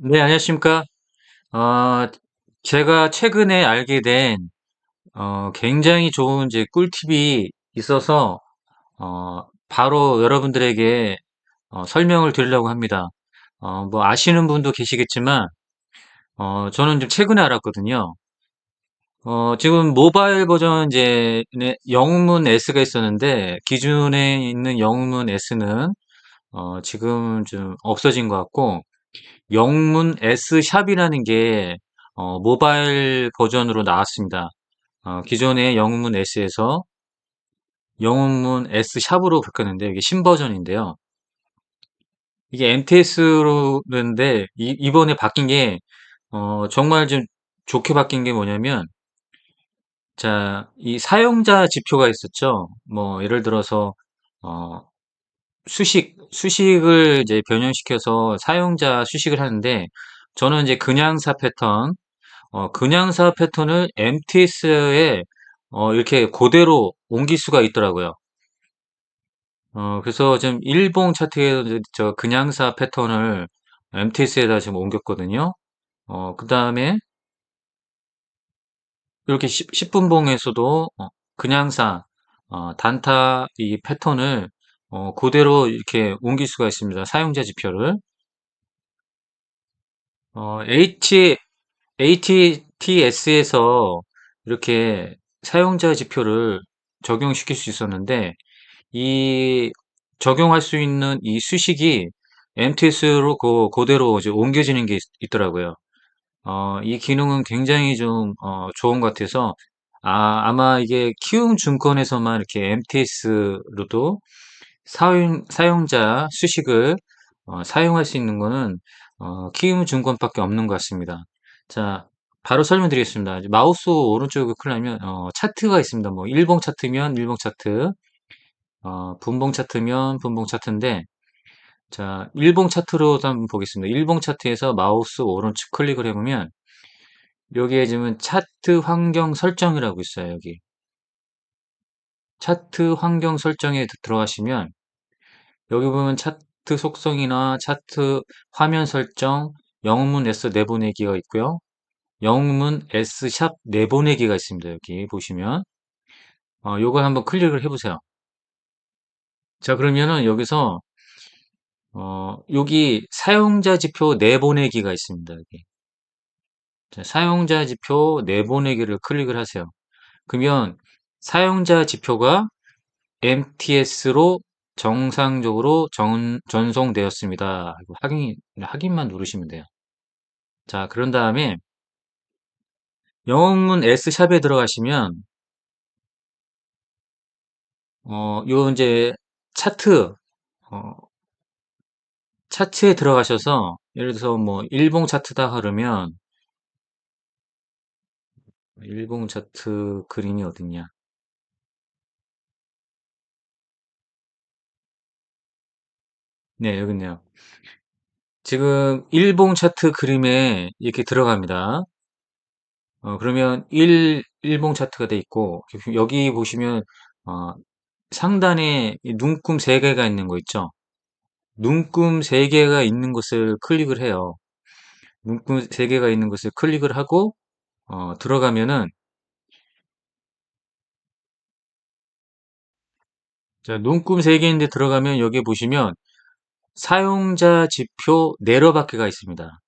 네, 안녕하십니까. 어, 제가 최근에 알게 된, 어, 굉장히 좋은 이제 꿀팁이 있어서, 어, 바로 여러분들에게 어, 설명을 드리려고 합니다. 어, 뭐 아시는 분도 계시겠지만, 어, 저는 좀 최근에 알았거든요. 어, 지금 모바일 버전 이제 네, 영문 S가 있었는데, 기존에 있는 영문 S는, 어, 지금 좀 없어진 것 같고, 영문 S 샵이라는 게 어, 모바일 버전으로 나왔습니다. 어, 기존의 영문 S에서 영문 S 샵으로 바뀌었는데 이게 신버전인데요. 이게 MTS로 그런데 이, 번에 바뀐 게 어, 정말 좀 좋게 바뀐 게 뭐냐면 자, 이 사용자 지표가 있었죠. 뭐 예를 들어서 어, 수식 수식을 이제 변형시켜서 사용자 수식을 하는데 저는 이제 그냥사 패턴 어, 그냥사 패턴을 MTS에 어, 이렇게 그대로 옮길 수가 있더라고요. 어, 그래서 지금 일봉 차트에 저 그냥사 패턴을 MTS에다 지금 옮겼거든요. 어, 그 다음에 이렇게 10, 분봉에서도 어, 그냥사 어, 단타 이 패턴을 어, 그대로 이렇게 옮길 수가 있습니다. 사용자 지표를. 어, H, ATTS에서 이렇게 사용자 지표를 적용시킬 수 있었는데, 이 적용할 수 있는 이 수식이 MTS로 그, 그대로 이제 옮겨지는 게 있, 더라고요 어, 이 기능은 굉장히 좀, 어, 좋은 것 같아서, 아, 아마 이게 키움 증권에서만 이렇게 MTS로도 사용, 사용 자 수식을 어, 사용할 수 있는 거는 어, 키움 증권밖에 없는 것 같습니다. 자, 바로 설명드리겠습니다. 마우스 오른쪽을 클릭하면 어, 차트가 있습니다. 뭐 일봉 차트면 일봉 차트, 어, 분봉 차트면 분봉 차트인데 자, 일봉 차트로 한번 보겠습니다. 일봉 차트에서 마우스 오른쪽 클릭을 해보면 여기에 지금 차트 환경 설정이라고 있어요. 여기 차트 환경 설정에 들어가시면 여기 보면 차트 속성이나 차트 화면 설정, 영문 S 내보내기가 있고요. 영문 S 샵 내보내기가 있습니다. 여기 보시면 어, 요걸 한번 클릭을 해보세요. 자 그러면은 여기서 어, 여기 사용자 지표 내보내기가 있습니다. 여기 자, 사용자 지표 내보내기를 클릭을 하세요. 그러면 사용자 지표가 MTS로 정상적으로 전, 전송되었습니다. 확인, 확인만 누르시면 돼요. 자, 그런 다음에 영문 S샵에 들어가시면, 어, 요 이제 차트, 어, 차트에 들어가셔서, 예를 들어서 뭐, 일봉 차트다 그러면, 일봉 차트 그림이 어딨냐. 네, 여기 있네요. 지금 일봉 차트 그림에 이렇게 들어갑니다. 어, 그러면 1, 일봉 차트가 돼 있고, 여기 보시면, 어, 상단에 이 눈금 3개가 있는 거 있죠? 눈금 3개가 있는 것을 클릭을 해요. 눈금 3개가 있는 것을 클릭을 하고, 어, 들어가면은, 자, 눈금 3개인데 들어가면 여기 보시면, 사용자 지표 내려받기가 있습니다.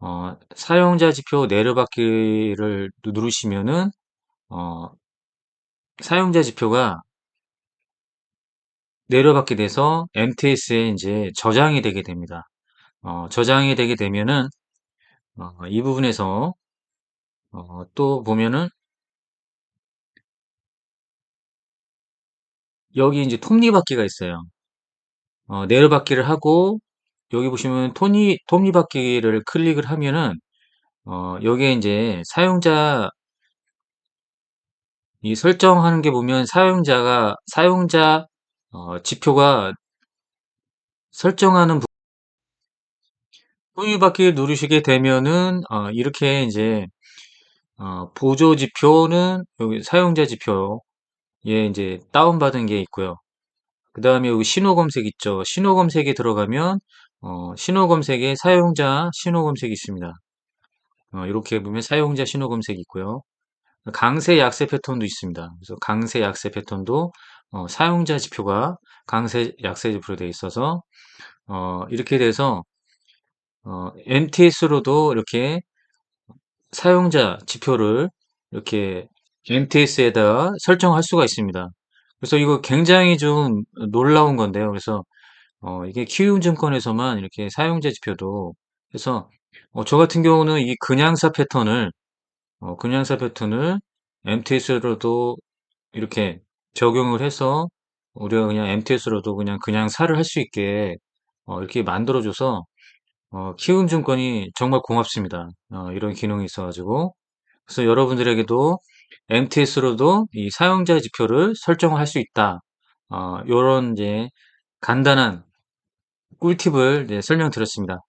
어, 사용자 지표 내려받기를 누르시면은, 어, 사용자 지표가 내려받게 돼서 MTS에 이제 저장이 되게 됩니다. 어, 저장이 되게 되면은 어, 이 부분에서 어, 또 보면은 여기 이제 톱니바퀴가 있어요. 어, 내려받기를 하고 여기 보시면 톱니 톱니바퀴를 클릭을 하면은 어, 여기에 이제 사용자 이 설정하는 게 보면 사용자가 사용자 어, 지표가 설정하는 부- 톱니바퀴를 누르시게 되면은 어, 이렇게 이제 어, 보조 지표는 여기 사용자 지표에 이제 다운받은 게 있고요. 그 다음에 신호 검색 있죠. 신호 검색에 들어가면 어, 신호 검색에 사용자 신호 검색이 있습니다. 어, 이렇게 보면 사용자 신호 검색이 있고요. 강세 약세 패턴도 있습니다. 그래서 강세 약세 패턴도 어, 사용자 지표가 강세 약세 지표로 되어 있어서 어, 이렇게 돼서 어, MTS로도 이렇게 사용자 지표를 이렇게 MTS에다 설정할 수가 있습니다. 그래서 이거 굉장히 좀 놀라운 건데요. 그래서 어, 이게 키움증권에서만 이렇게 사용자 지표도 해서 어, 저 같은 경우는 이 그냥사 패턴을 어, 그냥사 패턴을 MTS로도 이렇게 적용을 해서 우리가 그냥 MTS로도 그냥 그냥 사를 할 수 있게 어, 이렇게 만들어줘서 어, 키움증권이 정말 고맙습니다. 어, 이런 기능이 있어가지고 그래서 여러분들에게도 MTS로도 이 사용자 지표를 설정할 수 있다. 어, 이런 이제 간단한 꿀팁을 설명드렸습니다.